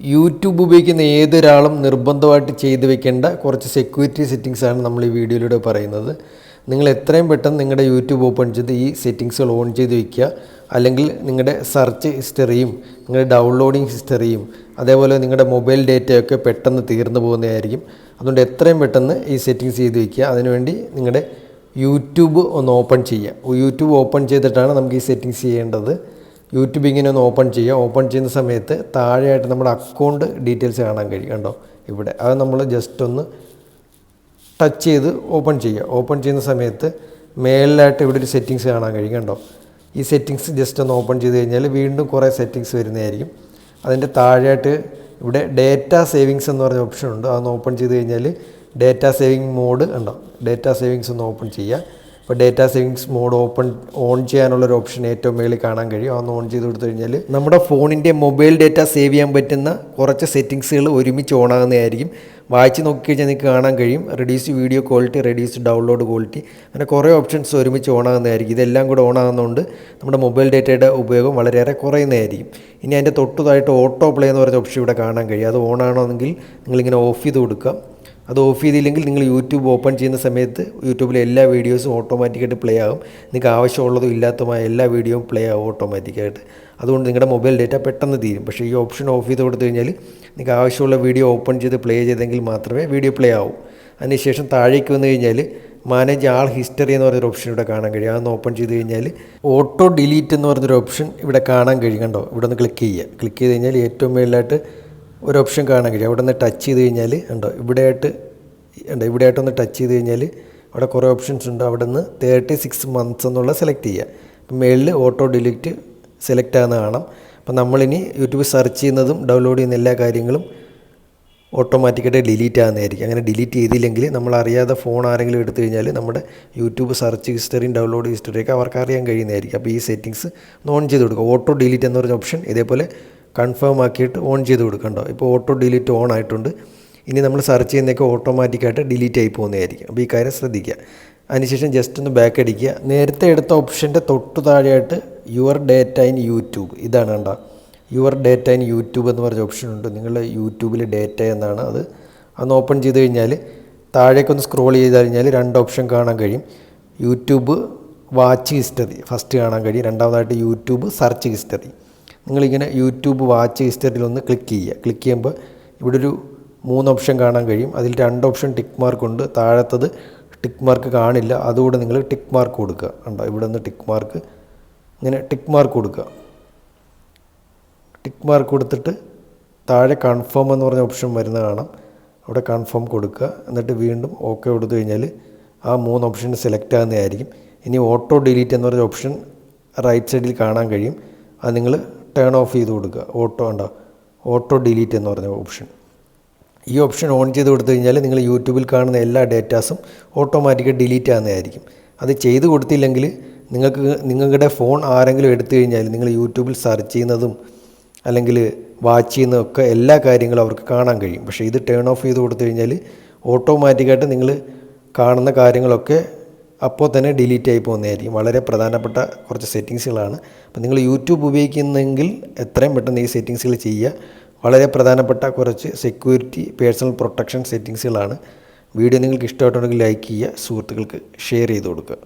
YouTube ഉപയോഗിക്കുന്ന ഏതൊരാളും നിർബന്ധമായിട്ട് ചെയ്തു വെക്കേണ്ട കുറച്ച് സെക്യൂരിറ്റി സെറ്റിങ്സ് ആണ് നമ്മൾ ഈ വീഡിയോയിലൂടെ പറയുന്നത്. നിങ്ങൾ എത്രയും പെട്ടെന്ന് നിങ്ങളുടെ യൂട്യൂബ് ഓപ്പൺ ചെയ്ത് ഈ സെറ്റിങ്സുകൾ ഓൺ ചെയ്ത് വയ്ക്കുക അല്ലെങ്കിൽ നിങ്ങളുടെ സെർച്ച് ഹിസ്റ്ററിയും നിങ്ങളുടെ ഡൗൺലോഡിങ് ഹിസ്റ്ററിയും അതേപോലെ നിങ്ങളുടെ മൊബൈൽ ഡേറ്റയൊക്കെ പെട്ടെന്ന് തീർന്നു പോകുന്നതായിരിക്കും. അതുകൊണ്ട് എത്രയും പെട്ടെന്ന് ഈ സെറ്റിങ്സ് ചെയ്ത് വയ്ക്കുക അതിനുവേണ്ടി നിങ്ങളുടെ യൂട്യൂബ് ഒന്ന് ഓപ്പൺ ചെയ്യുക. യൂട്യൂബ് ഓപ്പൺ ചെയ്തിട്ടാണ് നമുക്ക് ഈ സെറ്റിങ്സ് ചെയ്യേണ്ടത്. യൂട്യൂബ് ഇങ്ങനെ ഒന്ന് ഓപ്പൺ ചെയ്യുക ഓപ്പൺ ചെയ്യുന്ന സമയത്ത് താഴെയായിട്ട് നമ്മുടെ അക്കൗണ്ട് ഡീറ്റെയിൽസ് കാണാൻ കഴിയും. കണ്ടോ? ഇവിടെ. അത് നമ്മൾ ജസ്റ്റ് ഒന്ന് ടച്ച് ചെയ്ത് ഓപ്പൺ ചെയ്യുക ഓപ്പൺ ചെയ്യുന്ന സമയത്ത് മേളിലായിട്ട് ഇവിടെ ഒരു സെറ്റിങ്സ് കാണാൻ കഴിയും. കണ്ടോ? ഈ സെറ്റിങ്സ് ജസ്റ്റ് ഒന്ന് ഓപ്പൺ ചെയ്ത് കഴിഞ്ഞാൽ വീണ്ടും കുറേ സെറ്റിങ്സ് വരുന്നതായിരിക്കും. അതിന്റെ താഴെയായിട്ട് ഇവിടെ ഡേറ്റ സേവിങ്സ് എന്ന് പറഞ്ഞ ഓപ്ഷൻ ഉണ്ട്. അതൊന്ന് ഓപ്പൺ ചെയ്ത് കഴിഞ്ഞാൽ ഡേറ്റ സേവിങ് മോഡ് ഉണ്ടോ ഡേറ്റ സേവിങ്സ് ഒന്ന് ഓപ്പൺ ചെയ്യുക ഇപ്പോൾ data savings mode open on ചെയ്യാനുള്ളൊരു ഓപ്ഷൻ ഏറ്റവും മേളിൽ കാണാൻ കഴിയും. അതൊന്ന് ഓൺ ചെയ്ത് കൊടുത്തു കഴിഞ്ഞാൽ നമ്മുടെ ഫോണിന്റെ മൊബൈൽ ഡേറ്റ സേവ് ചെയ്യാൻ പറ്റുന്ന കുറച്ച് സെറ്റിങ്സുകൾ ഒരുമിച്ച് ഓണാകുന്നതായിരിക്കും വായിച്ച് നോക്കിക്കഴിഞ്ഞാൽ നിങ്ങൾക്ക് കാണാൻ കഴിയും. Reduce video quality reduce download quality അങ്ങനെ കുറേ ഓപ്ഷൻസ് ഒരുമിച്ച് ഓണാകുന്നതായിരിക്കും ഇതെല്ലാം കൂടെ ഓൺ ആകുന്നതുകൊണ്ട് നമ്മുടെ മൊബൈൽ ഡേറ്റയുടെ ഉപയോഗം വളരെയേറെ കുറയുന്നതായിരിക്കും. ഇനി അതിന്റെ തൊട്ടതായിട്ട് ഓട്ടോ പ്ലേ എന്ന് പറഞ്ഞ ഓപ്ഷൻ ഇവിടെ കാണാൻ കഴിയും. അത് ഓൺ ആണെങ്കിൽ നിങ്ങളിങ്ങനെ ഓഫ് ചെയ്ത് കൊടുക്കുക. അത് ഓഫ് ചെയ്തില്ലെങ്കിൽ നിങ്ങൾ യൂട്യൂബ് ഓപ്പൺ ചെയ്യുന്ന സമയത്ത് യൂട്യൂബിലെ എല്ലാ വീഡിയോസും ഓട്ടോമാറ്റിക്കായിട്ട് പ്ലേ ആകും. നിങ്ങൾക്ക് ആവശ്യമുള്ളതും ഇല്ലാത്തതുമായ എല്ലാ വീഡിയോയും പ്ലേ ആകും ഓട്ടോമാറ്റിക്കായിട്ട്. അതുകൊണ്ട് നിങ്ങളുടെ മൊബൈൽ ഡേറ്റ പെട്ടെന്ന് തീരും. പക്ഷേ ഈ ഓപ്ഷൻ ഓഫ് ചെയ്ത് കൊടുത്തു കഴിഞ്ഞാൽ നിങ്ങൾക്ക് ആവശ്യമുള്ള വീഡിയോ ഓപ്പൺ ചെയ്ത് പ്ലേ ചെയ്തെങ്കിൽ മാത്രമേ വീഡിയോ പ്ലേ ആവൂ. അതിനുശേഷം താഴേക്ക് വന്നു കഴിഞ്ഞാൽ മാനേജ് ആൾ ഹിസ്റ്ററി എന്ന് പറഞ്ഞൊരു ഓപ്ഷൻ ഇവിടെ കാണാൻ കഴിയും. അതൊന്ന് ഓപ്പൺ ചെയ്ത് കഴിഞ്ഞാൽ ഓട്ടോ ഡിലീറ്റ് എന്ന് പറഞ്ഞൊരു ഓപ്ഷൻ ഇവിടെ കാണാൻ കഴിയും കണ്ടോ? ഇവിടെ ഒന്ന് ക്ലിക്ക് ചെയ്യുക. ക്ലിക്ക് ചെയ്ത് കഴിഞ്ഞാൽ ഏറ്റവും മേളിലായിട്ട് ഒരു ഓപ്ഷൻ കാണാൻ കഴിയും അവിടെ നിന്ന് ടച്ച് ചെയ്ത് കഴിഞ്ഞാൽ ഉണ്ടോ? ഇവിടെയായിട്ട് ഉണ്ടോ? ഇവിടെയായിട്ടൊന്ന് ടച്ച് ചെയ്ത് കഴിഞ്ഞാൽ അവിടെ കുറേ ഓപ്ഷൻസ് ഉണ്ട്. അവിടെ നിന്ന് തേർട്ടി സിക്സ് മന്ത്സ് എന്നുള്ള സെലക്ട് ചെയ്യുക അപ്പം മേളിൽ ഓട്ടോ ഡിലീറ്റ് സെലക്ട് ആകുന്ന കാണാം. അപ്പം നമ്മളിനി യൂട്യൂബ് സെർച്ച് ചെയ്യുന്നതും ഡൗൺലോഡ് ചെയ്യുന്ന എല്ലാ കാര്യങ്ങളും ഓട്ടോമാറ്റിക്കായിട്ട് ഡിലീറ്റ് ആകുന്നതായിരിക്കും. അങ്ങനെ ഡിലീറ്റ് ചെയ്തില്ലെങ്കിൽ നമ്മൾ അറിയാതെ ഫോൺ ആരെങ്കിലും എടുത്തു കഴിഞ്ഞാൽ നമ്മുടെ യൂട്യൂബ് സെർച്ച് ഹിസ്റ്ററിയും ഡൗൺലോഡ് ഹിസ്റ്ററിയൊക്കെ അവർക്ക് അറിയാൻ കഴിയുന്നതായിരിക്കും. അപ്പോൾ ഈ സെറ്റിങ്സ് ഓൺ ചെയ്ത് കൊടുക്കുക. ഓട്ടോ ഡിലീറ്റ് എന്ന് പറഞ്ഞ ഓപ്ഷൻ ഇതേപോലെ കൺഫേം ആക്കിയിട്ട് ഓൺ ചെയ്ത് കൊടുക്കണ്ടോ ഇപ്പോൾ ഓട്ടോ ഡിലീറ്റ് ഓൺ ആയിട്ടുണ്ട്. ഇനി നമ്മൾ സെർച്ച് ചെയ്യുന്നതൊക്കെ ഓട്ടോമാറ്റിക്കായിട്ട് ഡിലീറ്റ് ആയി പോകുന്നതായിരിക്കും. അപ്പോൾ ഈ കാര്യം ശ്രദ്ധിക്കുക. അതിനുശേഷം ജസ്റ്റ് ഒന്ന് ബാക്ക് അടിക്കുക. നേരത്തെ എടുത്ത ഓപ്ഷന്റെ തൊട്ടു താഴെയായിട്ട് യുവർ ഡേറ്റ ഇൻ യൂട്യൂബ് ഇതാണ് കണ്ട. യുവർ ഡേറ്റ ഇൻ യൂട്യൂബ് എന്ന് പറഞ്ഞ ഓപ്ഷൻ ഉണ്ട്. നിങ്ങൾ യൂട്യൂബിൽ ഡേറ്റ എന്നാണ് അത്. അന്ന് ഓപ്പൺ ചെയ്ത് കഴിഞ്ഞാൽ താഴേക്ക് ഒന്ന് സ്ക്രോൾ ചെയ്ത് കഴിഞ്ഞാൽ രണ്ട് ഓപ്ഷൻ കാണാൻ കഴിയും. യൂട്യൂബ് വാച്ച് ഹിസ്റ്ററി ഫസ്റ്റ് കാണാൻ കഴിയും. രണ്ടാമതായിട്ട് യൂട്യൂബ് സെർച്ച് ഹിസ്റ്ററി നിങ്ങളിങ്ങനെ യൂട്യൂബ് വാച്ച് ഹിസ്റ്ററിയിൽ ഒന്ന് ക്ലിക്ക് ചെയ്യുക. ക്ലിക്ക് ചെയ്യുമ്പോൾ ഇവിടെ ഒരു മൂന്ന് ഓപ്ഷൻ കാണാൻ കഴിയും. അതിൽ രണ്ട് ഓപ്ഷൻ ടിക്ക് മാർക്ക് ഉണ്ട്. താഴത്തത് ടിക്ക് മാർക്ക് കാണില്ല. അതുകൂടെ നിങ്ങൾ ടിക്ക് മാർക്ക് കൊടുക്കുക. ഉണ്ടോ ഇവിടെ നിന്ന് ടിക്ക് മാർക്ക് ഇങ്ങനെ ടിക്ക് മാർക്ക് കൊടുക്കുക. ടിക്ക് മാർക്ക് കൊടുത്തിട്ട് താഴെ കൺഫേം എന്ന് പറഞ്ഞ ഓപ്ഷൻ വരുന്ന കാണാം. അവിടെ കൺഫേം കൊടുക്കുക. എന്നിട്ട് വീണ്ടും ഓക്കെ കൊടുത്തു കഴിഞ്ഞാൽ ആ മൂന്ന് ഓപ്ഷൻ സെലക്ട് ആകുന്നതായിരിക്കും. ഇനി ഓട്ടോ ഡിലീറ്റ് എന്ന് പറഞ്ഞ ഓപ്ഷൻ റൈറ്റ് സൈഡിൽ കാണാൻ കഴിയും. അത് നിങ്ങൾ ടേൺ ഓഫ് ചെയ്ത് കൊടുക്കുക. ഓട്ടോ ഉണ്ടോ ഓട്ടോ ഡിലീറ്റ് എന്ന് പറഞ്ഞ ഓപ്ഷൻ ഈ ഓപ്ഷൻ ഓൺ ചെയ്ത് കൊടുത്തു കഴിഞ്ഞാൽ നിങ്ങൾ യൂട്യൂബിൽ കാണുന്ന എല്ലാ ഡേറ്റാസും ഓട്ടോമാറ്റിക്കായി ഡിലീറ്റ് ആകുന്നതായിരിക്കും അത് ചെയ്ത് കൊടുത്തില്ലെങ്കിൽ നിങ്ങൾക്ക് നിങ്ങളുടെ ഫോൺ ആരെങ്കിലും എടുത്തു കഴിഞ്ഞാൽ നിങ്ങൾ യൂട്യൂബിൽ സെർച്ച് ചെയ്യുന്നതും അല്ലെങ്കിൽ വാച്ച് ചെയ്യുന്നതൊക്കെ എല്ലാ കാര്യങ്ങളും അവർക്ക് കാണാൻ കഴിയും. പക്ഷേ ഇത് ടേൺ ഓഫ് ചെയ്ത് കൊടുത്തു കഴിഞ്ഞാൽ ഓട്ടോമാറ്റിക്കായിട്ട് നിങ്ങൾ കാണുന്ന കാര്യങ്ങളൊക്കെ അപ്പോൾ തന്നെ ഡിലീറ്റ് ആയി പോകുന്നതായിരിക്കും. വളരെ പ്രധാനപ്പെട്ട കുറച്ച് സെറ്റിങ്സുകളാണ് അപ്പോൾ നിങ്ങൾ യൂട്യൂബ് ഉപയോഗിക്കുന്നെങ്കിൽ എത്രയും പെട്ടെന്ന് ഈ സെറ്റിങ്സുകൾ ചെയ്യുക. വളരെ പ്രധാനപ്പെട്ട കുറച്ച് സെക്യൂരിറ്റി പേഴ്സണൽ പ്രൊട്ടക്ഷൻ സെറ്റിങ്സുകളാണ് വീഡിയോ നിങ്ങൾക്ക് ഇഷ്ടമായിട്ടുണ്ടെങ്കിൽ ലൈക്ക് ചെയ്യുക. സുഹൃത്തുക്കൾക്ക് ഷെയർ ചെയ്ത് കൊടുക്കുക.